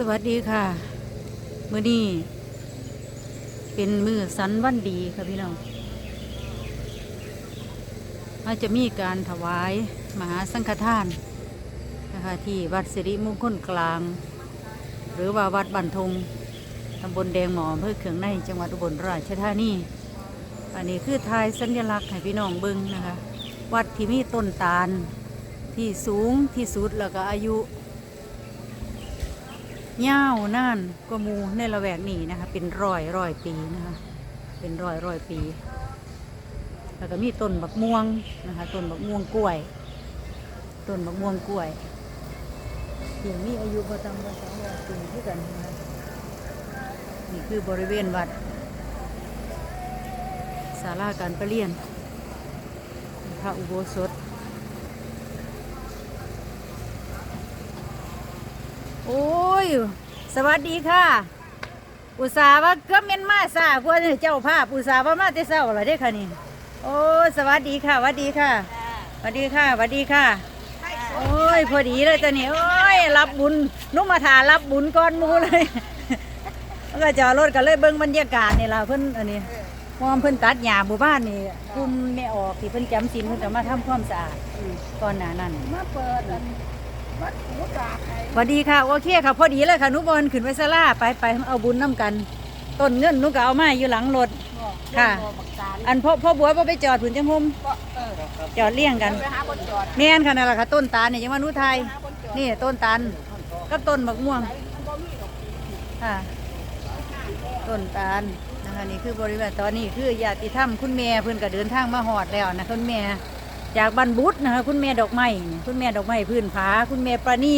สวัสดีค่ะ มือนี้เป็นมือสันวันดีค่ะพี่น้องอาจจะมีการถวายมหาสังฆทานนะคะที่วัดสิริมงคลกลาง หรือว่าวัดบันทงตำบลแดงหมออำเภอเขืองในจังหวัดอุบลราชธานีอันนี้คือทายสัญลักษณ์ให้พี่น้องเบิ่งนะคะ วัดที่มีต้นตาลที่สูงที่สุดแล้วก็อายุ ยาวนานกว่ามูในละแวกนี้นะคะ เป็นร้อยร้อยปีนะคะ เป็นร้อยร้อยปี แล้วก็มีต้นบักม่วงนะคะต้นบักม่วงกล้วยต้นบักม่วงกล้วยที่มีอายุประจำวันสองร้อยปีที่กันนะนี่คือบริเวณวัดศาลาการประเรียนพระอุโบสถโอ้ ยสวัสดีค่ะ อุตส่าห์ว่าเกือบเมนมาซากว่าเจ้าภาพอุตส่าห์ว่ามาแต่เช้าเหรอเด้ค่ะนี่โอ้สวัสดีค่ะสวัสดีค่ะสวัสดีค่ะสวัสดีค่ะ โอ้ยพอดีเลยตอนนี้โอ้ยรับบุญนุกมาถารับบุญก่อนมูเลยแล้วก็จอดรถกันเลยเบิ้งบรรยากาศนี่ล่ะเพิ่นอันนี้มอมเพิ่นตัดหญ้าหมู่บ้านนี่กลุ่มไม่ออกที่เพิ่นจำศีลเพิ่นก็มาทำความสะอาดก่อนหน้านั้นมาเปิด อันวัดหูกาไทยสวัสดีค่ะ โอเคค่ะ พอดีเลยค่ะหนุบอลขึ้นไปซาลาไปไปเอาบุญน้ำกัน ต้นเงินหนุก็เอามาอยู่หลังรถค่ะบักการอันพ่อพ่อบัวพ่อไปจอดผุนจังหมก็เออจอดเลี่ยงกันไปหาบนจอดแม่นค่ะนั่นแหละค่ะต้นตาลนี่ยังว่าหนุไทยหาบนจอดนี่ต้นตาลกับต้นบักม่วงไหนมันบ่มีดอกค่ะต้นตาลนะคะนี่คือบริเวณตอนนี้คือญาติธรรมคุณแม่เพิ่นก็เดินทางมาหอดแล้วนะคุณแม่ จากบรรบุตรนะคะคุณแม่ดอกไม้คุณแม่ดอกไม้พื้นผาคุณแม่ปราณี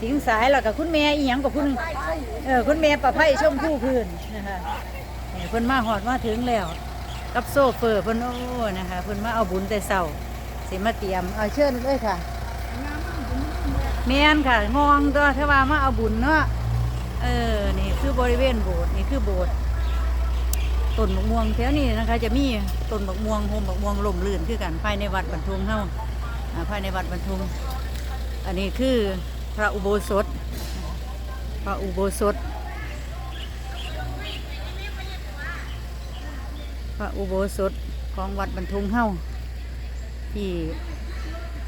สิงสายแล้วก็คุณแม่อีหยังกับคุณเออคุณแม่ประไพชมพู่พื้นนะคะเพิ่นมาหอดมาถึงแล้ว กับโซเฟอร์เพิ่นโอ้นะคะเพิ่นมาเอาบุญแต่เช้าสิมาเตรียมเอาเชิญเลยค่ะเมื่อแม่นค่ะงองตัวถ้าว่ามาเอาบุญเนาะเออนี่คือบริเวณโบสถ์นี่คือโบสถ์ ต้นมะม่วงแถวนี้นะคะ จะมีต้นมะม่วงโฮมมะม่วงลมลื่นคือกันภายในวัดบรรทุงเฮาอ่าภายในวัดบรรทุงอันนี้คือพระอุโบสถ พระอุโบสถ พระอุโบสถของวัดบรรทุงเฮาที่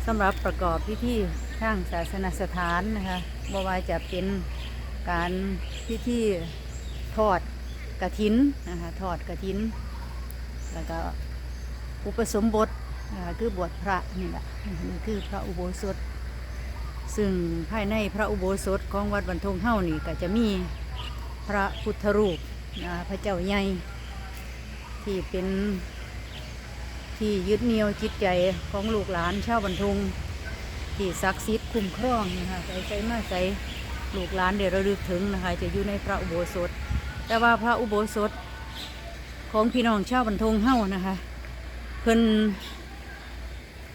สำหรับประกอบพิธีทางศาสนสถานนะคะบ่ว่าจะเป็นการพิธีทอด กระถินนะคะทอดกระถิน แล้วก็อุปสมบทนะคะคือบวชพระนี่แหละนี่คือพระอุโบสถ ซึ่งภายในพระอุโบสถของวัดบรรทงเฮ้านี่ก็จะมีพระพุทธรูปนะพระเจ้าใหญ่ที่เป็นที่ยึดเหนี่ยวจิตใจของลูกหลานชาวบรรทงที่ศักดิ์สิทธิ์คุ้มครองนะคะใส่ใจมาใส่ลูกหลานเดี๋ยวระลึกถึงนะคะจะอยู่ในพระอุโบสถ แต่ว่าพระอุโบสถของพี่น้องชาวบรรทงเฮ้านะคะ เพิ่น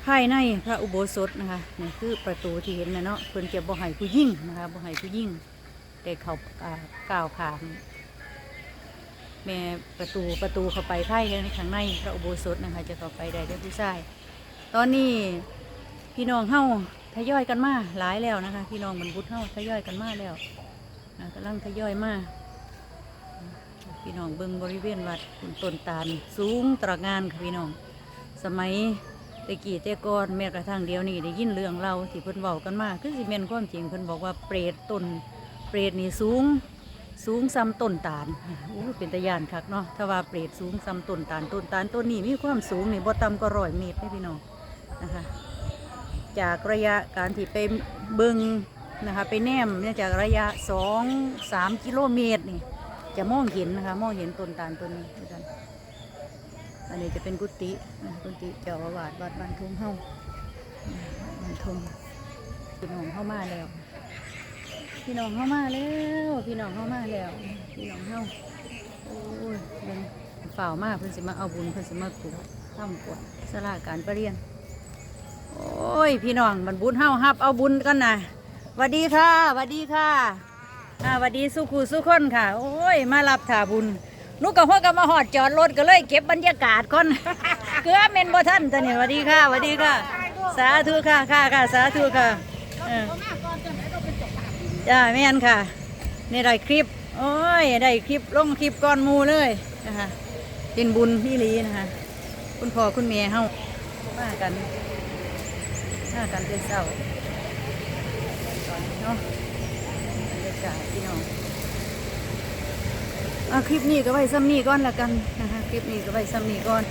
ภายในพระอุโบสถนะคะนี่คือประตูที่เห็นนะเนาะเพิ่นจะบ่ให้ผู้ยิ่งนะคะบ่ให้ผู้ยิ่งแต่เขาอ่าก้าวขามแม่ประตูประตูเข้าไปภายในข้างในพระอุโบสถนะคะ จะเข้าไปได้แต่ผู้ชายตอนนี้พี่น้องเฮ้าทยอยกันมาหลายแล้วนะคะ พี่น้องบรรพุทธเฮ้าทยอยกันมาแล้วอ่ากำลังทยอยมา พี่น้องเบิงบริเวณวัดคุณต้นตาลสูงตระงานค่ะพี่น้อง สมัยตะกี้แต่ก่อนแม้กระทั่งเดียวนี่ได้ยินเรื่องเราที่เพิ่นเว้ากันมาคือสิแม่นความจริงเพิ่นบอกว่าเปรตต้นเปรตนี่สูงสูงซ้ำต้นตาลอู้เป็นตะยานคักเนาะถ้าว่าเปรตสูงซ้ำต้นตาลต้นตาลต้นนี้มีความสูงนี่บ่ต่ำก็ร้อยเมตรเด้พี่น้องนะคะจากระยะการที่ไปเบิงนะคะไปแนมเนี่ยจากระยะสองสามกิโลเมตรนี่ จะมองเห็นนะคะมองเห็นต้นตาลต้นนี้ด้วยกันอันนี้จะเป็นกุฏิกุฏิเจ้าอาวาสวัดบ้านทุ่งเฮาบ้านทุ่งพี่น้องเข้ามาแล้ว พี่น้องเข้ามาแล้วพี่น้องเข้ามาแล้ว พี่น้องเฮาโอ้ยเดินฝ่าวมากเพิ่นสิมาเอาบุญเพิ่นสิมากรุทำกฎสลาการประเรียนโอ้ย พี่น้องบรรบุญเฮาฮับเอาบุญกันนะหวัสดีค่ะหวัสดีค่ะ อ่าหวัสดีสุขูสุขคนค่ะ โอ้ย มารับถาบุญนุกกับหัวกับมาหอดจอดรถก็เลยเก็บบรรยากาศก่อน เกลือเมนบ่ท่านตอนนี้สวัสดีค่ะสวัสดีค่ะ สาธุค่ะค่ะค่ะสาธุค่ะเออจ้าแม่นค่ะนี่ได้คลิป โอ้ยได้คลิปลงคลิปก่อนหมูเลยนะคะเป็นบุญที่ลีนะคะคุณพ่อคุณแม่เฮามากันมากันเป็นเศร้าตอนนี้เนาะบรรยากาศพี่น้องเอา คลิปนี้ก็ไว้ซ้ำนี้ก่อนละกันนะคะคลิปนี้ก็ไว้ซ้ำนี้ก่อน